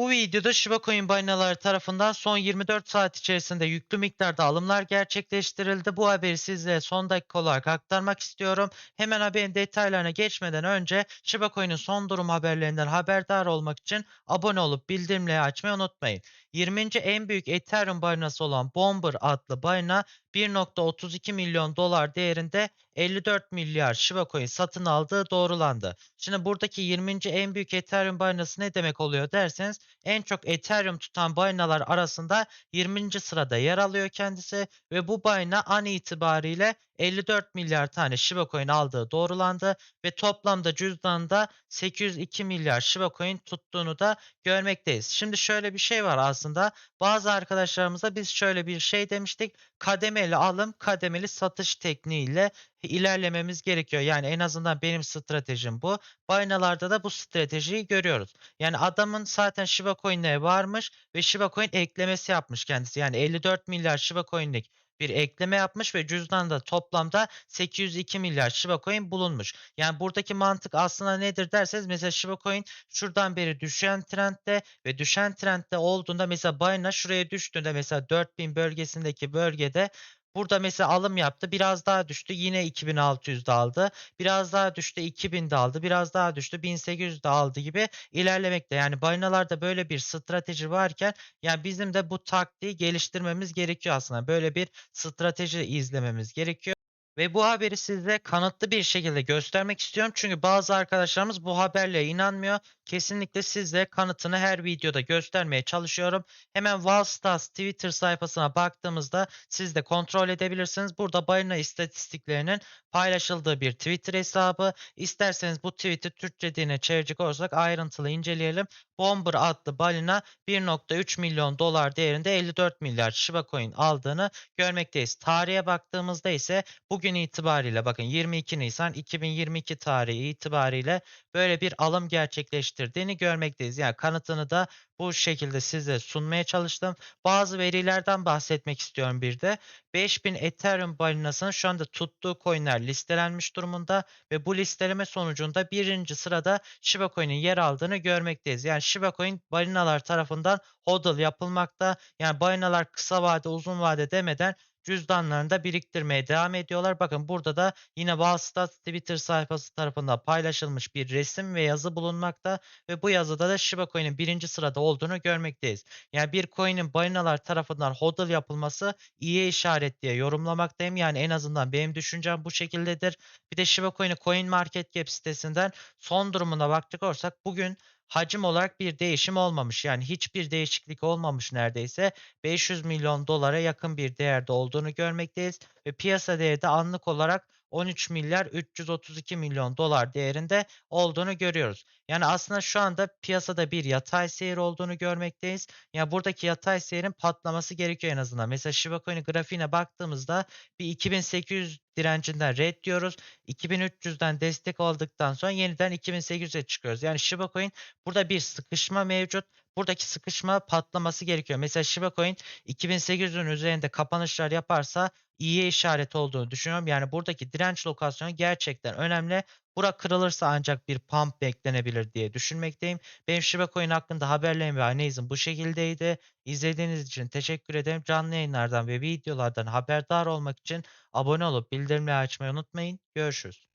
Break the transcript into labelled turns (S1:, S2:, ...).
S1: Bu videoda Shiba Coin balinaları tarafından son 24 saat içerisinde yüklü miktarda alımlar gerçekleştirildi. Bu haberi sizlere son dakika olarak aktarmak istiyorum. Hemen haberin detaylarına geçmeden önce Shiba Coin'in son durum haberlerinden haberdar olmak için abone olup bildirimleri açmayı unutmayın. 20. en büyük Ethereum balinası olan Bomber adlı balina 1.32 milyon dolar değerinde 54 milyar Shiba Coin satın aldığı doğrulandı. Şimdi buradaki 20. en büyük Ethereum balinası ne demek oluyor derseniz en çok Ethereum tutan balinalar arasında 20. sırada yer alıyor kendisi ve bu balina an itibariyle 54 milyar tane Shiba Coin aldığı doğrulandı ve toplamda cüzdanında 802 milyar Shiba Coin tuttuğunu da görmekteyiz. Şimdi şöyle bir şey var aslında. Bazı arkadaşlarımıza biz şöyle bir şey demiştik. Kademeli alım, kademeli satış tekniğiyle ilerlememiz gerekiyor. Yani en azından benim stratejim bu. Balinalarda da bu stratejiyi görüyoruz. Yani adamın zaten Shiba Coin'leri varmış ve Shiba Coin eklemesi yapmış kendisi. Yani 54 milyar Shiba Coin'lik bir ekleme yapmış ve cüzdanda toplamda 802 milyar Shiba Coin bulunmuş. Yani buradaki mantık aslında nedir derseniz mesela Shiba Coin şuradan beri düşen trendde ve düşen trendde olduğunda mesela Binance şuraya düştüğünde mesela 4000 bölgesindeki bölgede Burada mesela alım yaptı. Biraz daha düştü. Yine 2600'de aldı. Biraz daha düştü. 2000'de aldı. Biraz daha düştü. 1800'de aldı gibi ilerlemekte. Yani balinalarda böyle bir strateji varken yani bizim de bu taktiği geliştirmemiz gerekiyor aslında. Böyle bir strateji izlememiz gerekiyor. Ve bu haberi size kanıtlı bir şekilde göstermek istiyorum. Çünkü bazı arkadaşlarımız bu haberle inanmıyor. Kesinlikle size kanıtını her videoda göstermeye çalışıyorum. Hemen Wallstats Twitter sayfasına baktığımızda siz de kontrol edebilirsiniz. Burada balina istatistiklerinin paylaşıldığı bir Twitter hesabı. İsterseniz bu tweet'i Türkçe diline çevirecek olursak ayrıntılı inceleyelim. Bomber adlı balina 1.3 milyon dolar değerinde 54 milyar Shiba Coin aldığını görmekteyiz. Tarihe baktığımızda ise bugün itibariyle bakın 22 Nisan 2022 tarihi itibariyle böyle bir alım gerçekleştirdiğini görmekteyiz. Yani kanıtını da bu şekilde size sunmaya çalıştım. Bazı verilerden bahsetmek istiyorum bir de. 5000 Ethereum balinasının şu anda tuttuğu coinler listelenmiş durumunda ve bu listeleme sonucunda birinci sırada Shiba Coin'in yer aldığını görmekteyiz. Yani Shiba Coin balinalar tarafından hodl yapılmakta. Yani balinalar kısa vade uzun vade demeden cüzdanlarında biriktirmeye devam ediyorlar. Bakın burada da yine Wallstats Twitter sayfası tarafından paylaşılmış bir resim ve yazı bulunmakta ve bu yazıda da Shiba Coin'in birinci sırada olduğunu görmekteyiz. Yani bir coin'in balinalar tarafından hodl yapılması iyi işaret diye yorumlamaktayım. Yani en azından benim düşüncem bu şekildedir. Bir de Shiba Coin'i CoinMarketCap sitesinden son durumuna baktık olursak bugün hacim olarak bir değişim olmamış. Yani hiçbir değişiklik olmamış neredeyse. 500 milyon dolara yakın bir değerde olduğunu görmekteyiz ve piyasa değeri de anlık olarak 13 milyar 332 milyon dolar değerinde olduğunu görüyoruz. Yani aslında şu anda piyasada bir yatay seyir olduğunu görmekteyiz. Yani buradaki yatay seyirin patlaması gerekiyor en azından. Mesela Shiba Coin grafiğine baktığımızda bir 2800 direncinden red diyoruz. 2300'den destek aldıktan sonra yeniden 2800'e çıkıyoruz. Yani Shiba Coin burada bir sıkışma mevcut. Buradaki sıkışma patlaması gerekiyor. Mesela Shiba Coin 2800'ün üzerinde kapanışlar yaparsa iyiye işaret olduğunu düşünüyorum. Yani buradaki direnç lokasyonu gerçekten önemli. Bura kırılırsa ancak bir pump beklenebilir diye düşünmekteyim. Benim Shiba Coin hakkında haberlerim ve analizim bu şekildeydi. İzlediğiniz için teşekkür ederim. Canlı yayınlardan ve videolardan haberdar olmak için abone olup bildirimleri açmayı unutmayın. Görüşürüz.